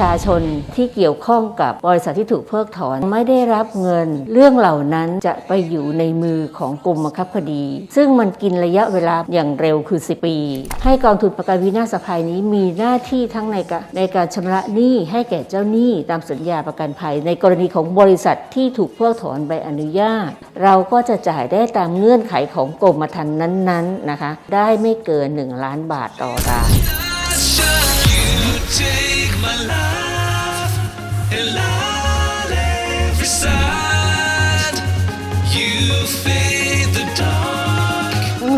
ชาชนที่เกี่ยวข้องกับบริษัทที่ถูกเพิกถอนไม่ได้รับเงิน เรื่องเหล่านั้นจะไปอยู่ในมือของกรมบังคับคดี ซึ่งมันกินระยะเวลาอย่างเร็วคือ 10 ปี ให้กองทุนประกันวินาศภัยนี้มีหน้าที่ทั้งในในการชำระหนี้ให้แก่เจ้าหนี้ตามสัญญาประกันภัย ในกรณีของบริษัทที่ถูกเพิกถอนใบอนุญาต เราก็จะจ่ายได้ตามเงื่อนไขของกรมธรรม์นั้นๆนะคะ ได้ไม่เกิน 1 ล้านบาทต่อราย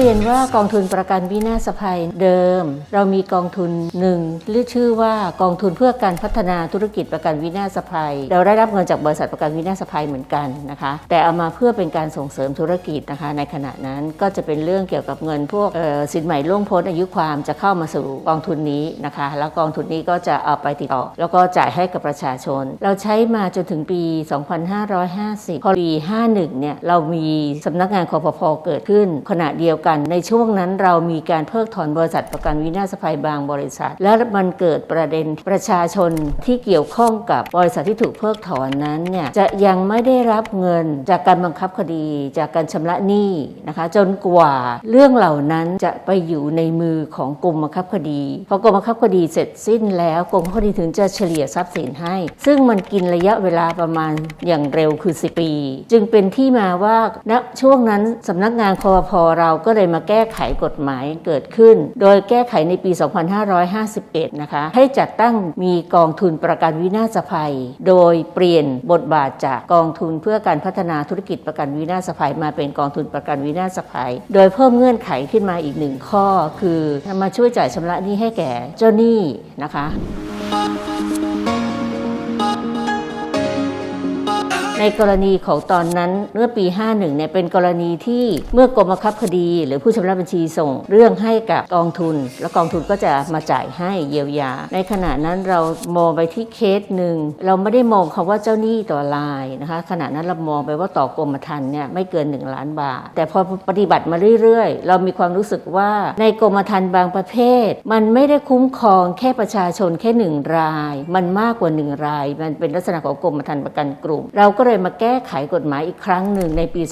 รียนว่ากองทุนประกันวินาศภัยเดิม เรามีกองทุนหนึ่งเรียกชื่อว่ากองทุนเพื่อการพัฒนาธุรกิจประกันวินาศภัย เราได้รับเงินจากบริษัทประกันวินาศภัยเหมือนกันนะคะ แต่เอามาเพื่อเป็นการส่งเสริมธุรกิจนะคะ ในขณะนั้นก็จะเป็นเรื่องเกี่ยวกับเงินพวกสินใหม่ล่วงพ้นอายุความจะเข้ามาสู่กองทุนนี้นะคะ แล้วกองทุนนี้ก็จะเอาไปติดต่อ แล้วก็จ่ายให้กับประชาชน เราใช้มาจนถึงปี 2550 พอปี 51 เนี่ยเรามีสำนักงานคอพพเกิดขึ้นขณะเดียวกันในช่วงนั้นเรามีการเพิกถอนบริษัทประกันวินาศภัยบางบริษัท และมันเกิดประเด็นประชาชนที่เกี่ยวข้องกับบริษัทที่ถูกเพิกถอนนั้นเนี่ยจะยังไม่ได้รับเงินจากการบังคับคดี จากการชำระหนี้นะคะ จนกว่าเรื่องเหล่านั้นจะไปอยู่ในมือของกรมบังคับคดีพอกรมบังคับคดีเสร็จสิ้นแล้วกรมบังคับคดีถึงจะเฉลี่ยทรัพย์สินให้ ซึ่งมันกินระยะเวลาประมาณอย่างเร็วคือ 10 ปี จึงเป็นที่มาว่าณช่วงนั้นสำนักงานคอพเราก็เลยมาแก้ไขกฎหมายเกิดขึ้น โดยแก้ไขในปี 2551 นะคะ ให้จัดตั้งมีกองทุนประกันวินาศภัย โดยเปลี่ยนบทบาทจากกองทุนเพื่อการพัฒนาธุรกิจประกันวินาศภัย มาเป็นกองทุนประกันวินาศภัย โดยเพิ่มเงื่อนไขขึ้นมาอีกหนึ่งข้อ คือมาช่วยจ่ายชำระหนี้ให้แก่เจ้าหนี้นะคะ ในกรณีของตอนนั้นเมื่อปี 51เนี่ยเป็นกรณีที่เมื่อกรมบังคับคดี หรือผู้ชำระบัญชีส่งเรื่องให้กับกองทุน แล้วกองทุนก็จะมาจ่ายให้เยียวยา ในขณะนั้นเรามองไปที่เคสหนึ่งเราไม่ได้มองคำว่าเจ้าหนี้ต่อรายนะคะขณะนั้นเรามองไปว่าต่อกรมธรรม์เนี่ยไม่เกิน 1 ล้านบาท แต่พอปฏิบัติมาเรื่อยๆ เรามีความรู้สึกว่าในกรมธรรม์บางประเภท มันไม่ได้คุ้มครองแค่ประชาชนแค่หนึ่งราย มันมากกว่าหนึ่งราย มันเป็นลักษณะของกรมธรรม์ประกันกลุ่ม เราก็เลยมาแก้ไขกฎหมายอีกครั้งหนึ่งในปี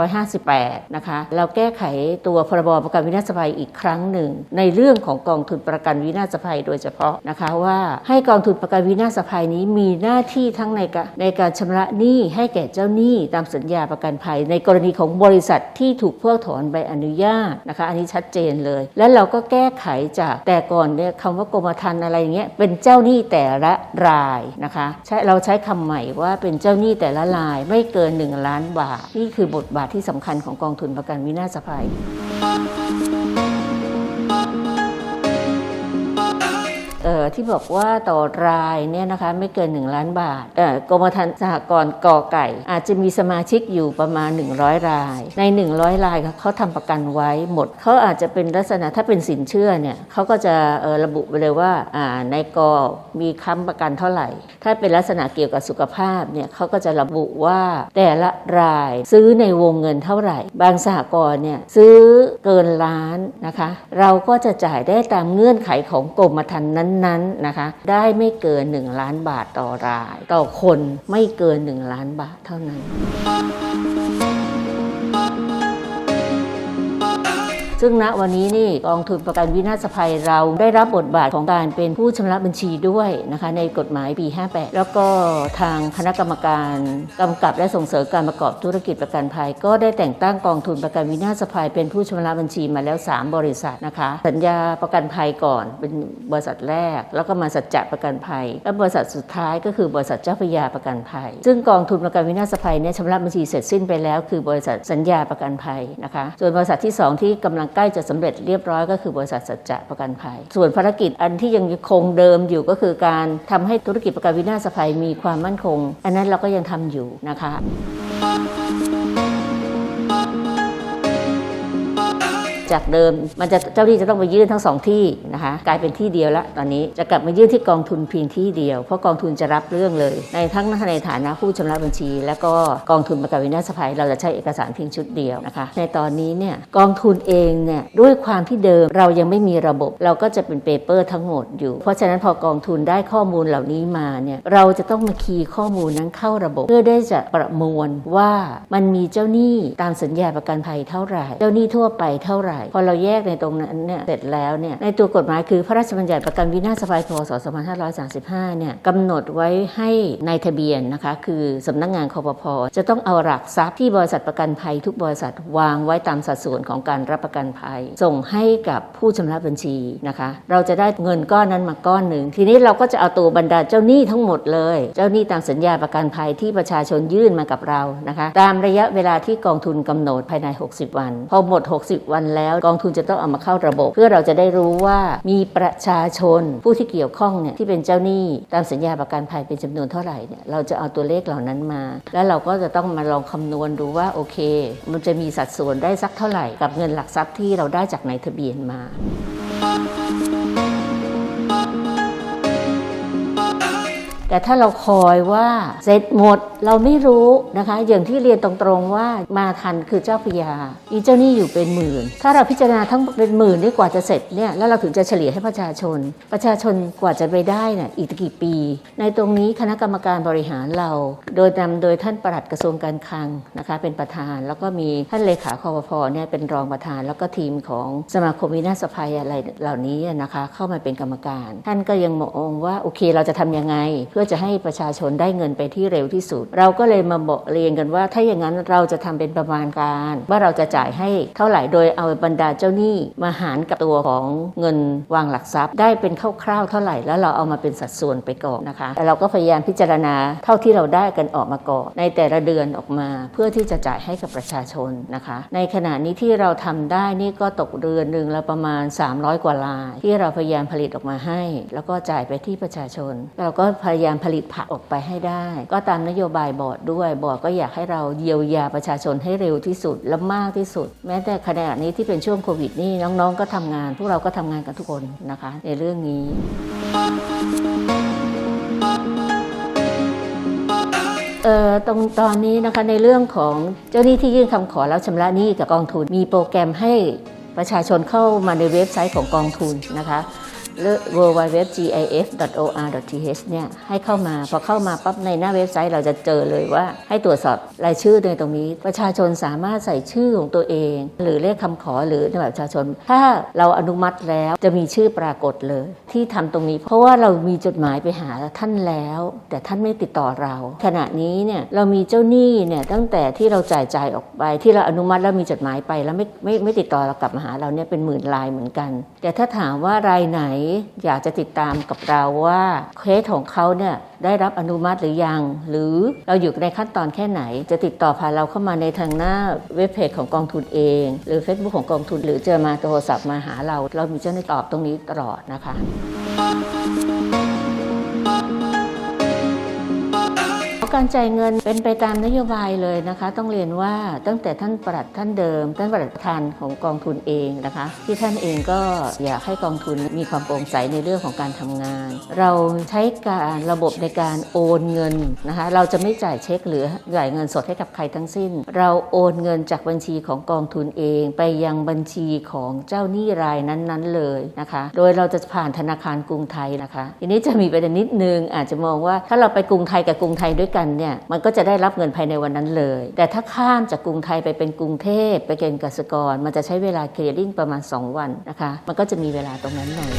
2558 นะคะเราแก้ไขตัวพรบประกันวินาศภัยอีกครั้งหนึ่ง ในเรื่องของกองทุนประกันวินาศภัยโดยเฉพาะนะคะว่าให้กองทุนประกันวินาศภัยนี้มีหน้าที่ทั้งในในการชำระหนี้ให้แก่เจ้าหนี้ตามสัญญาประกันภัย ในกรณีของบริษัทที่ถูกเพิกถอนใบอนุญาตนะคะ อันนี้ชัดเจนเลย และเราก็แก้ไขจากแต่ก่อนเนี่ยคำว่ากรมธรรม์อะไรอย่างเงี้ยเป็นเจ้าหนี้แต่ละรายนะคะ ใช้เราใช้คำใหม่ว่าเป็นเจ้าหนี้แต่ละรายไม่เกิน 1 ล้านบาท นี่คือบทบาทที่สำคัญของกองทุนประกันวินาศภัย ที่บอกว่าต่อรายเนี่ยนะคะไม่เกิน 1 ล้านบาทกรมธรรม์สหกรณ์กอไก่ อาจจะมีสมาชิกอยู่ประมาณ 100 ราย ใน 100 รายเขาทำประกันไว้หมด เขาอาจจะเป็นลักษณะถ้าเป็นสินเชื่อเนี่ยเขาก็จะระบุไปเลยว่าในกอมีค้ำประกันเท่าไหร่ ถ้าเป็นลักษณะเกี่ยวกับสุขภาพเนี่ยเขาก็จะระบุว่าแต่ละรายซื้อในวงเงินเท่าไหร่ บางสหกรณ์เนี่ยซื้อเกินล้านนะคะ เราก็จะจ่ายได้ตามเงื่อนไขของกรมธรรม์นั้นนะคะได้ไม่เกิน 1 ล้านบาทต่อราย ต่อคนไม่เกิน 1 ล้านบาทเท่านั้น ซึ่งณวันนี้นี่กองทุนประกันวินาศภัยเราได้รับบทบาทของการเป็นผู้ชำระบัญชีด้วยนะคะในกฎหมายปี 58 แล้วก็ทางคณะกรรมการกำกับและส่งเสริมการประกอบธุรกิจประกันภัย ก็ได้แต่งตั้งกองทุนประกันวินาศภัย เป็นผู้ชำระบัญชีมาแล้ว 3 บริษัทนะคะสัญญาประกันภัยก่อนเป็นบริษัทแรก แล้วก็มาสัจจะประกันภัย และบริษัทสุดท้ายก็คือบริษัทเจ้าพยาประกันภัย ซึ่งกองทุนประกันวินาศภัยเนี่ยชำระบัญชีเสร็จสิ้นไปแล้ว คือบริษัทสัญญาประกันภัยนะคะส่วนบริษัทที่ 2 ที่กำลังใกล้จะสำเร็จเรียบร้อยก็คือบริษัทสัจจะประกันภัย ส่วนภารกิจอันที่ยังคงเดิมอยู่ก็คือการทำให้ธุรกิจประกันวินาศภัยมีความมั่นคง อันนั้นเราก็ยังทำอยู่นะคะ จากเดิม มันจะเจ้าหนี้จะต้องไปยื่นทั้งสองที่นะคะกลายเป็นที่เดียวละตอนนี้จะกลับมายื่นที่กองทุนเพียงที่เดียว เพราะกองทุนจะรับเรื่องเลย ในทั้งในฐานะผู้ชำระบัญชี และก็กองทุนประกันวินาศภัย เราจะใช้เอกสารเพียงชุดเดียวนะคะในตอนนี้เนี่ยกองทุนเองเนี่ยด้วยความที่เดิมเรายังไม่มีระบบ เราก็จะเป็นเปเปอร์ทั้งหมดอยู่ เพราะฉะนั้นพอกองทุนได้ข้อมูลเหล่านี้มาเนี่ยเราจะต้องมาคีย์ข้อมูลนั้นเข้าระบบ เพื่อได้จะประมวลว่ามันมีเจ้าหนี้ตามสัญญาประกันภัยเท่าไหร่ เจ้าหนี้ทั่วไปเท่าไหร่พอเราแยกในตรงนั้นเนี่ยเสร็จแล้วเนี่ยในตัวกฎหมายคือพระราชบัญญัติประกันวินาศภัยพศ 2535 เนี่ยกำหนดไว้ให้ในายทะเบียนนะคะคือสำนักงานคอปพจะต้องเอาหลักทรัพย์ที่บริษัทประกันภัยทุกบริษัทวางไว้ตามสัดส่วนของการรับประกันภัย ส่งให้กับผู้ชำระบัญชีนะคะ เราจะได้เงินก้อนนั้นมาก้อนหนึ่ง ทีนี้เราก็จะเอาตัวบรรดาเจ้าหนี้ทั้งหมดเลย เจ้าหนี้ตามสัญญาประกันภัยที่ประชาชนยื่นมากับเรานะคะ ตามระยะเวลาที่กองทุนกำหนดภายใน 60 วัน พอหมด 60 วันแล้วกองทุนจะต้องเอามาเข้าระบบ เพื่อเราจะได้รู้ว่ามีประชาชนผู้ที่เกี่ยวข้องเนี่ยที่เป็นเจ้าหนี้ตามสัญญาประกันภัยเป็นจำนวนเท่าไหร่เนี่ยเราจะเอาตัวเลขเหล่านั้นมา แล้วเราก็จะต้องมาลองคำนวณดูว่าโอเค มันจะมีสัดส่วนได้สักเท่าไหร่กับเงินหลักทรัพย์ที่เราได้จากในทะเบียนมา แต่ถ้าเราคอยว่าเสร็จหมดเราไม่รู้นะคะ อย่างที่เรียนตรงๆว่ามาทันคือเจ้าพยา อีเจ้าหนี้อยู่เป็นหมื่น ถ้าเราพิจารณาทั้งเป็นหมื่นนี่กว่าจะเสร็จเนี่ยแล้วเราถึงจะเฉลี่ยให้ประชาชน ประชาชนกว่าจะไปได้เนี่ยอีกกี่ปี ในตรงนี้คณะกรรมการบริหารเรา โดยนำโดยท่านปลัดกระทรวงการคลังนะคะ เป็นประธาน แล้วก็มีท่านเลขาคอปพเนี่ยเป็นรองประธาน แล้วก็ทีมของสมาคมวินาศภัยอะไรเหล่านี้นะคะ เข้ามาเป็นกรรมการ ท่านก็ยังมองว่าโอเคเราจะทำยังไงเพื่อจะให้ประชาชนได้เงินไปที่เร็วที่สุด เราก็เลยมาบอกเรียนกันว่า ถ้าอย่างนั้นเราจะทำเป็นประมาณการ ว่าเราจะจ่ายให้เท่าไหร่โดยเอาบรรดาเจ้าหนี้มาหารกับตัวของเงินวางหลักทรัพย์ ได้เป็นคร่าวๆเท่าไหร่แล้วเราเอามาเป็นสัดส่วนไปก่อนนะคะแต่เราก็พยายามพิจารณาเท่าที่เราได้กันออกมาก่อนในแต่ละเดือนออกมา เพื่อที่จะจ่ายให้กับประชาชนนะคะ ในขณะนี้ที่เราทำได้นี่ก็ตกเดือนหนึ่งละประมาณ 300 กว่าลาย ที่เราพยายามผลิตออกมาให้ แล้วก็จ่ายไปที่ประชาชน เราก็พยายามผลิตผักออกไปให้ได้ ก็ตามนโยบายบอร์ดด้วยบอร์ดก็อยากให้เราเยียวยาประชาชนให้เร็วที่สุดและมากที่สุด แม้แต่ขณะนี้ที่เป็นช่วงโควิดนี่น้องๆ ก็ทำงาน พวกเราก็ทำงานกันทุกคนนะคะ ในเรื่องนี้เอ่อตรงตอนนี้นะคะในเรื่องของเจ้าหนี้ที่ยื่นคำขอแล้วชำระหนี้กับกองทุน มีโปรแกรมให้ประชาชนเข้ามาในเว็บไซต์ของกองทุนนะคะ หรือ www.gif.or.th เนี่ยให้เข้ามา พอเข้ามาปั๊บในหน้าเว็บไซต์เราจะเจอเลยว่า ให้ตรวจสอบรายชื่อในตรงนี้ ประชาชนสามารถใส่ชื่อของตัวเอง หรือเลขคำขอหรือในบัตรประชาชน ถ้าเราอนุมัติแล้วจะมีชื่อปรากฏเลย ที่ทำตรงนี้ เพราะว่าเรามีจดหมายไปหาท่านแล้ว แต่ท่านไม่ติดต่อเรา ขณะนี้เนี่ยเรามีเจ้าหนี้เนี่ยตั้งแต่ที่เราจ่ายจ่ายออกไป ที่เราอนุมัติแล้วมีจดหมายไปแล้วไม่ไม่ไม่ติดต่อเรากลับมาหาเราเนี่ยเป็นหมื่นรายเหมือนกัน แต่ถ้าถามว่ารายไหนอยากจะติดตามกับเราว่าเคสของเขาเนี่ยได้รับอนุมัติหรือยัง หรือเราอยู่ในขั้นตอนแค่ไหน จะติดต่อผ่านเราเข้ามาในทางหน้าเว็บเพจของกองทุนเอง หรือ Facebook ของกองทุน หรือจะมาโทรศัพท์มาหาเรา เรามีเจ้าหน้าที่ตอบตรงนี้ตลอดนะคะ การจ่ายเงินเป็นไปตามนโยบายเลยนะคะ ต้องเรียนว่าตั้งแต่ท่านประหลัดท่านเดิม ท่านประหลัดประธานของกองทุนเองนะคะ ที่ท่านเองก็อยากให้กองทุนมีความโปร่งใสในเรื่องของการทำงาน เราใช้การระบบในการโอนเงินนะคะเราจะไม่จ่ายเช็คหรือจ่ายเงินสดให้กับใครทั้งสิ้น เราโอนเงินจากบัญชีของกองทุนเอง ไปยังบัญชีของเจ้าหนี้รายนั้นๆเลยนะคะ โดยเราจะผ่านธนาคารกรุงไทยนะคะทีนี้จะมีประเด็นนิดนึงอาจจะมองว่าถ้าเราไปกรุงไทยกับกรุงไทยด้วยกันเนี่ยมันก็จะได้รับเงินภายในวันนั้นเลย แต่ถ้าข้ามจากกรุงไทยไปเป็นกรุงเทพไปเกณฑ์กสิกร มันจะใช้เวลาเคลียร์ริงประมาณ 2 วันนะคะ มันก็จะมีเวลาตรงนั้นหน่อย